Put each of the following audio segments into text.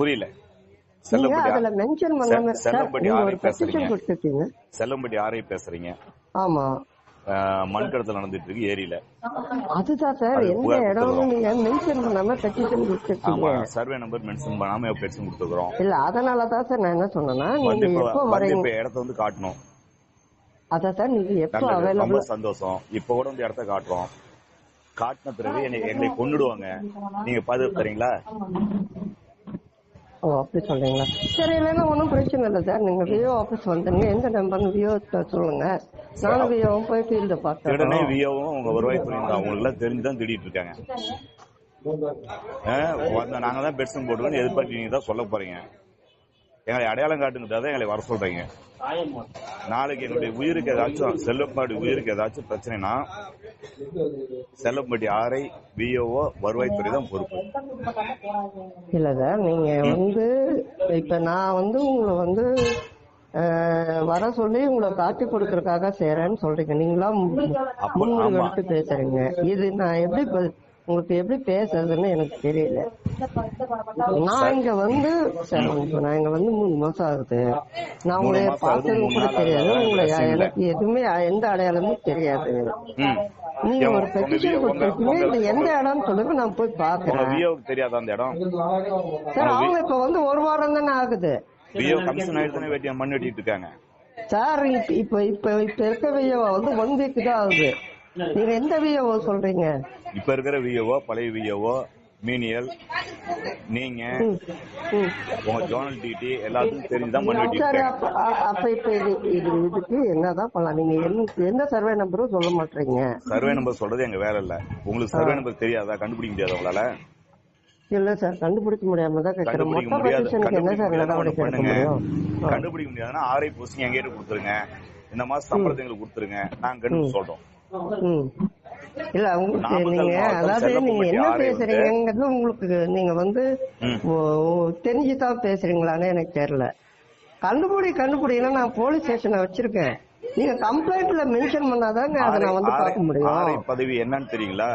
புரியல. நீங்க செல்லம்பட்டி அதுல மென்ஷன் பண்ணாம செ- செல்லம்பட்டி நீங்க ஆரை பேசுறீங்க. செல்லம்பட்டி ஆரை பேசுறீங்க. ஆமா. அஹ், மண் கடத்தல் நடந்துட்டு இருக்கு ஏரியில. அதுதான் சார் எந்த கொடுத்துருக்கோம். நீங்க மென்ஷன் பண்ணாம பெட்டிஷன் கொடுத்துருக்கீங்க. ஆமா சர்வே நம்பர் மென்ஷன் பண்ணாம பெட்டிஷன் கொடுத்துருக்கோம் இல்ல அதனாலதான் சார் நான் என்ன சொன்னேன்னா நீங்க எப்போ வந்து வரீங்க இப்ப இடத்த வந்து காட்டணும். அதான் சார் நீங்க எப்போ அவைலபிள் சந்தோஷம். இப்ப கூட வந்து இடத்த காட்டுறோம். காட்டின பிறகு எங்களை கொன்னுடுவாங்க. நீங்க பாதுகாப்பு தரீங்களா ஓ அப்படி சொல்றீங்களா? சரி இல்லைன்னா ஒன்றும் பிரச்சனை இல்லை சார். நீங்க விஓ ஆபீஸ் வந்துருங்க. எந்த நம்பர்னு விஓ சொல்லுங்க. நானும் விஓவும் போய் ஃபீல்ட பார்த்தேன் வியோவும் உங்க வருவாய் புரியுது? அவங்களுக்கு எல்லாம் தெரிஞ்சுதான் திடீட்டு இருக்காங்க. நாங்க தான் பெட்ஸும் போட்டுக்கணும் எதிர்பார்த்து நீங்க தான் சொல்ல போறீங்க. எங்களை அடையாளம் காட்டுங்கிறத எங்களை வர சொல்றீங்க. நாளைக்கு எங்களுடைய உயிருக்கு ஏதாச்சும் செல்லப்பாடி உயிருக்கு ஏதாச்சும் பிரச்சனைனா செல்லப்பட்டி ஆரை விஓஓ வருவாய்த்துறை தான் பொறுப்பு. இல்ல சார் நீங்க வந்து இப்ப நான் வந்து உங்களை வந்து வர சொல்லி உங்களை காட்டி கொடுக்கறதுக்காக செய்யறேன்னு சொல்றீங்க. நீங்களா ஆமா. எடுத்து பேசுறீங்க. இது நான் எப்படி உங்களுக்கு எப்படி பேசுறதுன்னு எனக்கு தெரியல. நான் இங்க வந்து நான் இங்க வந்து மூணு மாசம் ஆகுது. நான் உங்களை பார்த்தது கூட தெரியாது. உங்களை. எனக்கு எதுவுமே எந்த அடையாளமும் தெரியாது. நீங்க ஒரு பெட்டிஷன் கொடுத்துருக்கீங்க. இது எந்த இடம்னு சொல்லுங்க நான் போய் பாக்குறேன் தெரியாதா அந்த இடம்? சார் அவங்க இப்ப வந்து ஒரு வாரம் தானே ஆகுது. கமிஷன் வெட்டி மண் வெட்டிட்டு இருக்காங்க. சார் இப்ப இப்ப இப்ப இப்ப இருக்க வியோ வந்து ஒன் வீக் தான் ஆகுது. நீங்க எந்த வியோ சொல்றீங்க? இப்ப இருக்கிற விஓஓ பழைய விஓஓ மீனியல் நீங்க. உங்க ஜோனல் டிடி எல்லாத்துக்கும் தெரிஞ்சுதான் இருக்காங்க அப்ப இப்ப இது இது இதுக்கு என்னதான் பண்ணலாம்? நீங்க என்ன- எந்த சர்வே நம்பரும் சொல்ல மாட்டீங்க. சர்வே நம்பர் சொல்றது எங்க வேலை இல்ல. உங்களுக்கு சர்வே நம்பர் தெரியாதா? கண்டுபிடிக்க முடியாதா உங்களால? இல்ல சார் கண்டுபிடிக்க முடியாம தான் கண்டுபிடிக்க மொத்த பெட்டிஷனுக்கு என்ன சார் பண்ணுங்க. கண்டுபிடிக்க முடியாதுன்னா ஆரை போஸ்டிங் எங்கிட்ட கொடுத்துருங்க. இந்த மாசம் சம்பளத்தை எங்களுக்கு கொடுத்துருங்க. நாங்க கண்டுபிடிச்சு சொல்றோம். இல்ல நீங்க அதாவது நீங்க என்ன பேசுறீங்கிறது உங்களுக்கு நீங்க வந்து தெரிஞ்சுதான் பேசுறீங்களான்னு எனக்கு தெரியல. கண்டுபிடி கண்டுபிடினா நான் போலீஸ் ஸ்டேஷனை வச்சிருக்கேன். நீங்க கம்ப்ளைண்ட்ல மென்ஷன் பண்ணாதாங்க அதை நான் வந்து பார்க்க முடியும். பதவி என்னன்னு தெரியுங்களா?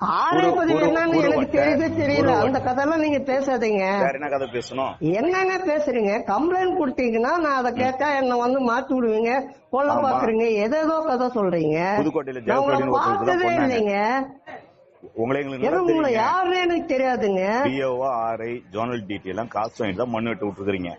குரு- பதிவு என்னன்னு எனக்கு தெரியவே தெரியல. அந்த கதையெல்லாம் நீங்க பேசாதீங்க. என்ன கதை பேசணும்? என்னங்க பேசுறீங்க? கம்ப்ளைண்ட் கொடுத்தீங்கன்னா நான் அதை கேட்டா என்ன வந்து மாத்தி விடுவீங்க. கொல்ல. பாக்குறீங்க. எதேதோ கதை சொல்றீங்க. பார்த்ததே. இல்லைங்க. உங்களை யாருன்னு எனக்கு தெரியாதுங்க. ஆர்ஐ ஜோனல் டிடி எல்லாம் காசு வாங்கிட்டு தான் மண் வெட்டு விட்டுருக்கீங்க